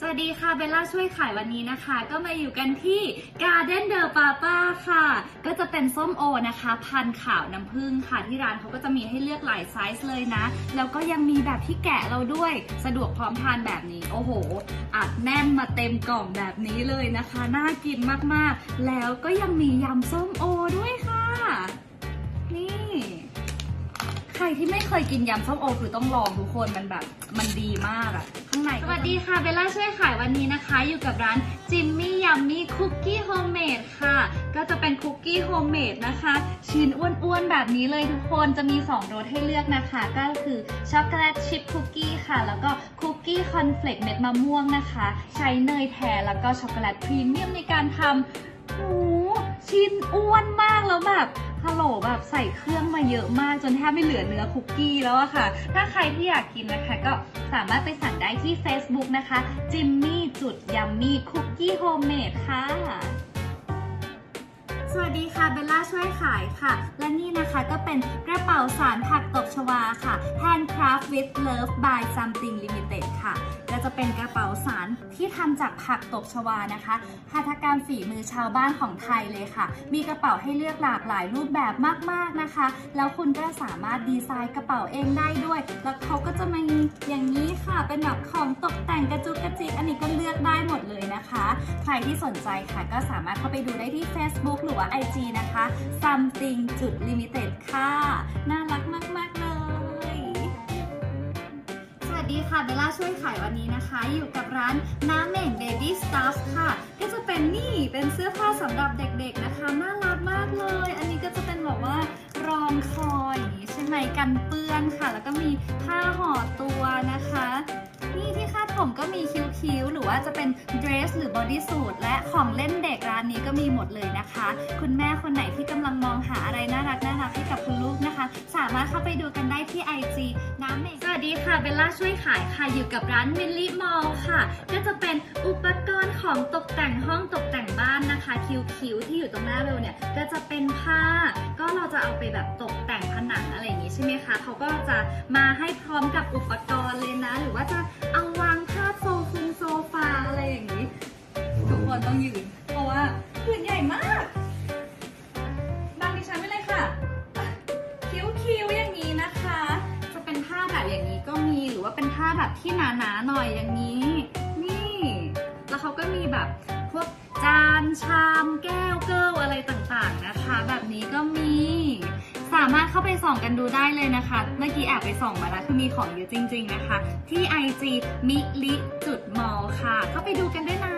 สวัสดีค่ะเบลล่าช่วยขายวันนี้นะคะ ก็มาอยู่กันที่ Garden de Papa ค่ะ ก็จะเป็นส้มโอนะคะ พันขาวน้ำผึ้งค่ะ ที่ร้านเขาก็จะมีให้เลือกหลายไซส์เลยนะ แล้วก็ยังมีแบบที่แกะเราด้วยสะดวกพร้อมทานแบบนี้ โอ้โห อัดแน่นมาเต็มกล่องแบบนี้เลยนะคะ น่ากินมากๆ แล้วก็ยังมียำส้มโอด้วยค่ะ นี่ ใครที่ไม่เคยกินยำส้มโอคือต้องลองทุกคนมันแบบมันดีมากอะข้างในสวัสดีค่ะเบลล่าช่วยขายวันนี้นะคะ อยู่กับร้านจิมมี่ยัมมี่คุกกี้โฮมเมดค่ะ ก็จะเป็นคุกกี้โฮมเมดนะคะ ชิ้นอ้วนๆแบบนี้เลยทุกคนจะมี 2รสให้เลือกนะคะ ก็คือช็อกโกแลตชิพคุกกี้ค่ะ แล้วก็คุกกี้คอนเฟลกเม็ดมะม่วงนะคะ ใช้เนยแท้แล้วก็ช็อกโกแลตพรีเมียมในการทำโอ้ชิ้นอ้วนมากแล้วแบบ ฮัลโหลแบบใส่เครื่องมาเยอะมากจนแทบไม่เหลือเนื้อคุกกี้แล้วอะค่ะ ถ้าใครที่อยากกินนะคะก็สามารถไปสั่งได้ที่ Facebook นะคะจิมมี่จุดยัมมี่คุกกี้โฮมเมดค่ะ สวัสดีค่ะเบลล่าช่วยขายค่ะ และนี่นะคะก็เป็นกระเป๋าสารผักตบชวาค่ะ Handcraft with Love by Something Limited ค่ะ ก็จะเป็นกระเป๋าสาร ที่ทำจากผักตบชวานะคะหัตถการฝีมือชาวบ้านของไทยเลยค่ะ มีกระเป๋าให้เลือกหลากหลายรูปแบบมากๆนะคะ แล้วคุณก็สามารถดีไซน์กระเป๋าเองได้ด้วย แล้วเขาก็จะมีอย่างนี้ค่ะ เป็นแบบของตกแต่งกระจุกกระจิกอันนี้ก็เลือกได้หมดเลยนะคะ ใครที่สนใจค่ะก็สามารถเข้าไปดูได้ที่ Facebook หรือว่า IG นะคะ something จุด limited ค่ะ น่ารักมากๆเลย สวัสดีค่ะเบลล่าช่วยขายวันนี้นะคะ อยู่กับร้านน้ำเหม่ง Baby Stuff ค่ะ ก็จะเป็นนี่เป็นเสื้อผ้าสำหรับเด็กๆนะคะ น่ารักมากเลย อันนี้ก็จะเป็นแบบว่ารองคออย่างนี้ใช่ไหมกันเปื้อนค่ะ แล้วก็มีผ้าห่อตัวนะคะ นี่ที่คาดผมก็มีคิ้ว ๆหรือว่าจะเป็นเดรสหรือบอดี้สูทและของเล่นเด็กร้านนี้ก็มีหมดเลยนะคะ คุณแม่คนไหนที่กำลังมองหาอะไรน่ารักน่ารักให้กับคุณลูกนะคะ สามารถเข้าไปดูกันได้ที่ IG น้ำเมสวัสดีค่ะเบลล่าช่วยขายค่ะอยู่กับร้านมิลลิมอลค่ะ ก็จะเป็นอุปกรณ์ของตกแต่งห้องตกแต่งบ้านนะคะคิ้วๆที่อยู่ตรงหน้าเบลเนี่ยก็จะเป็นผ้า ก็เราจะเอาไปแบบตกแต่งผนังอะไรอย่างนี้ใช่ไหมคะเขาก็จะมาให้พร้อมกับอุปกรณ์เลยนะ หรือว่าจะเอาวาง โซฟงโซฟาอะไรอย่างนี้ ทุกคนต้องยืน เพราะว่าพื้นใหญ่มากบางดิฉันไปเลยค่ะ คิ้วๆอย่างนี้นะคะ จะเป็นผ้าแบบอย่างนี้ก็มีหรือว่าเป็นผ้าแบบที่หนาๆหน่อยอย่างนี้ นี่ แล้วเขาก็มีแบบพวกจานชามแก้วเกิลอะไรต่างๆนะคะ แบบนี้ก็มีามารถเข้าไปส่องกันดูได้เลยนะคะ เมื่อกี้แอบไปส่องมาแล้วคือมีของเยอะจริง ๆนะคะ ที่ IG มิลิจุดมอลค่ะ เข้าไปดูกันด้วยนะ